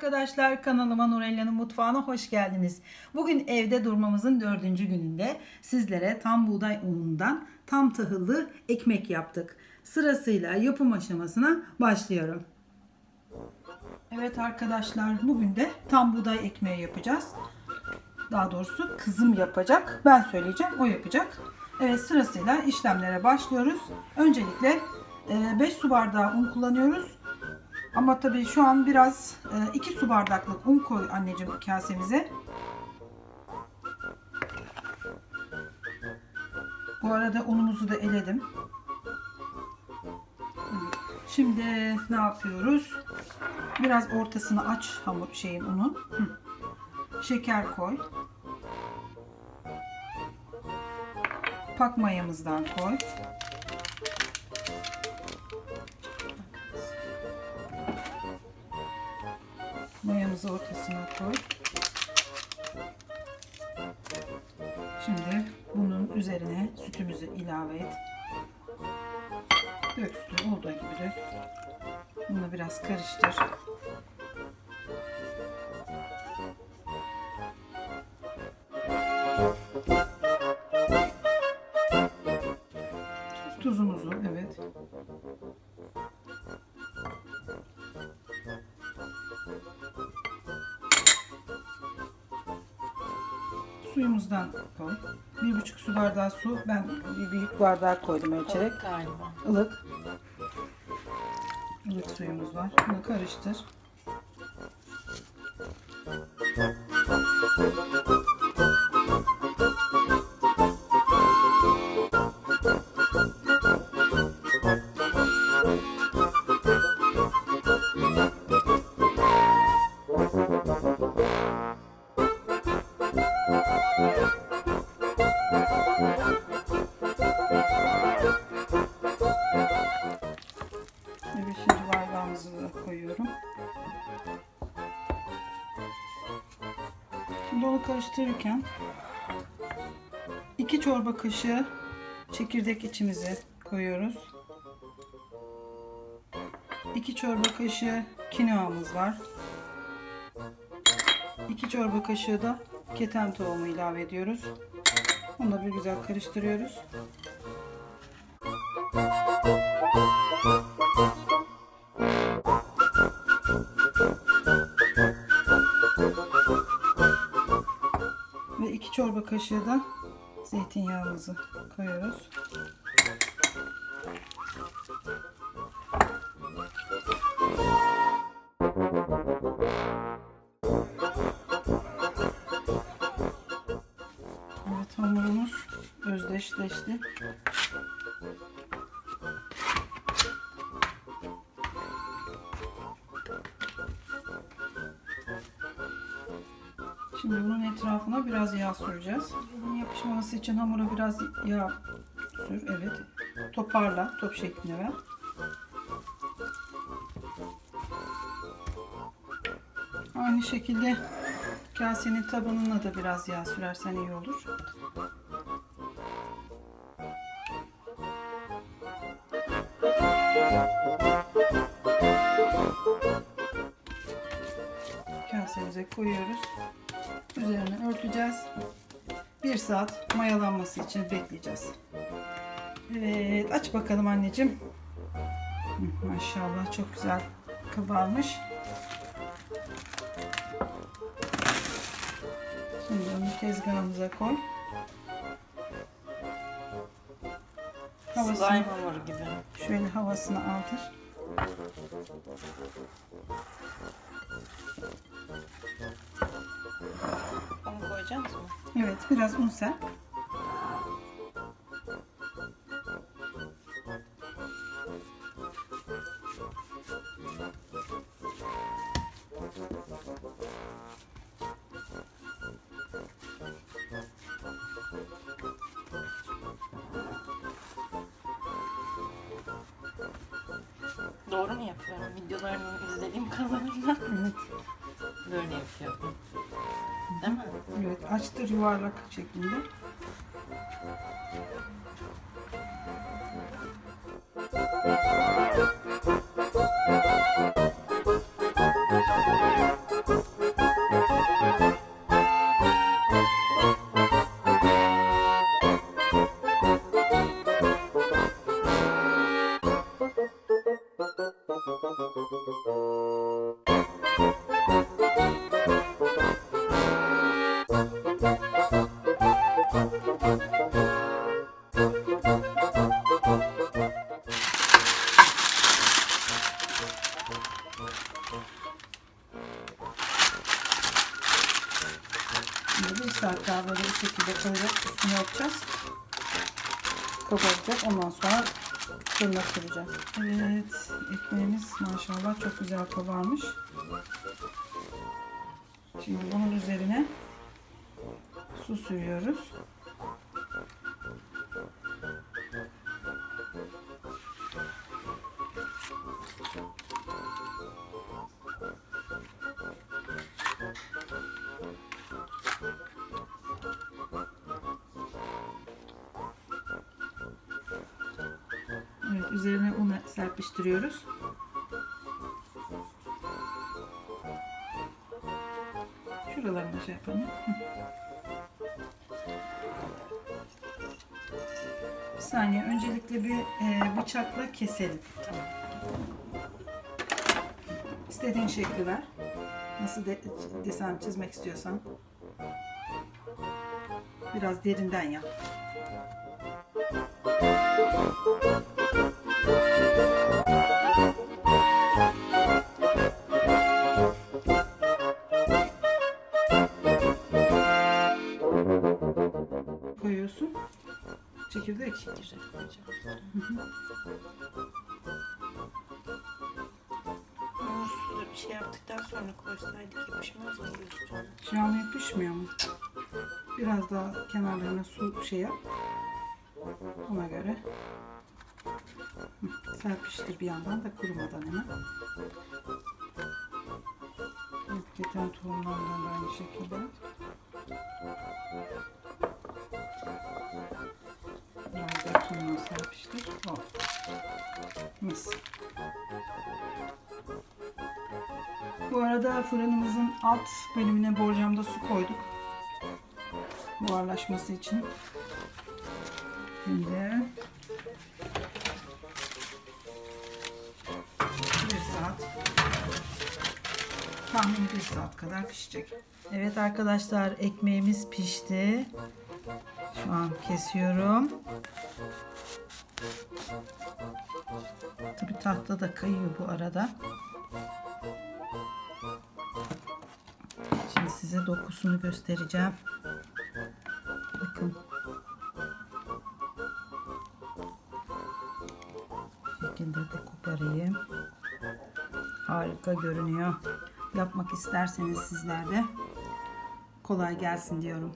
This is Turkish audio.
arkadaşlar kanalıma Nurella'nın mutfağına hoş geldiniz. Bugün evde durmamızın dördüncü gününde sizlere tam buğday unundan tam tahıllı ekmek yaptık. Sırasıyla yapım aşamasına başlıyorum. Evet arkadaşlar bugün de tam buğday ekmeği yapacağız. Daha doğrusu kızım yapacak. Ben söyleyeceğim o yapacak. Evet sırasıyla işlemlere başlıyoruz. Öncelikle 5 su bardağı un kullanıyoruz. Ama tabii şu an biraz 2 su bardaklık un koy anneciğim kasemize. Bu arada unumuzu da eledim. Şimdi ne yapıyoruz? Biraz ortasını aç hamur şeyin unun. Şeker koy. Pak mayamızdan koy. Mayamızı ortasına koy. Şimdi bunun üzerine sütümüzü ilave et. Dök sütü olduğu gibi dök. Bunu biraz karıştır. Suyumuzdan koy. Bir buçuk su bardağı su. Ben bir büyük bardağı koydum ölçerek. Galiba. Ilık. Ilık suyumuz var. Bunu karıştır. Onu karıştırırken 2 çorba kaşığı çekirdek içimizi koyuyoruz. 2 çorba kaşığı kinoamız var. 2 çorba kaşığı da keten tohumu ilave ediyoruz. Onu da bir güzel karıştırıyoruz. Ve çorba kaşığı da zeytinyağımızı koyuyoruz. Evet hamurumuz özdeşleşti. Etrafına biraz yağ süreceğiz. Bunun yapışmaması için hamura biraz yağ sür. Evet. Toparla. Top şeklinde ver. Aynı şekilde kasenin tabanına da biraz yağ sürersen iyi olur. Kasemize koyuyoruz. Üzerine örteceğiz. Bir saat mayalanması için bekleyeceğiz. Evet aç bakalım anneciğim. Hı, Maşallah çok güzel kabarmış. Şimdi onu tezgahımıza koy. Havasını Slime hamuru gibi. şöyle havasını aldır. Onu koyacağız mı? Evet biraz un ser. Doğru mu yapıyorum? Videolarını izlediğim kadarıyla Evet. böyle yapıyorum. Değil mi? Evet açtır yuvarlak şeklinde. Bir saat daha böyle bu şekilde koyup üstüne yapacağız. Kabaracak. Ondan sonra fırına süreceğiz. Evet, ekmeğimiz maşallah çok güzel kabarmış. Şimdi bunun üzerine su sürüyoruz. Üzerine un serpiştiriyoruz. Şuralarını şey yapalım. Bir saniye. Öncelikle bir e, bıçakla keselim. İstediğin şekli ver. Nasıl de, desen çizmek istiyorsan. Biraz derinden yap. Koyuyorsun. Çekirdek. Güzel koyacağım. Bir şey yaptıktan sonra koysaydık yapışmaz mı üstüne? Şu an yapışmıyor mu? Biraz daha kenarlarına su şey yap. Ona göre. Serpiştir bir yandan da kurumadan hemen. Evet, Keten tohumlarından da aynı şekilde. Biraz da tohumunu serpiştir. Oh. Mis. Bu arada fırınımızın alt bölümüne borcamda su koyduk. Buharlaşması için. Şimdi tahmin bir saat kadar pişecek. Evet arkadaşlar ekmeğimiz pişti. Şu an kesiyorum. Tabi tahta da kayıyor bu arada. Şimdi size dokusunu göstereceğim. Bakın. Bu şekilde de koparayım. Harika görünüyor. Yapmak isterseniz sizler de kolay gelsin diyorum.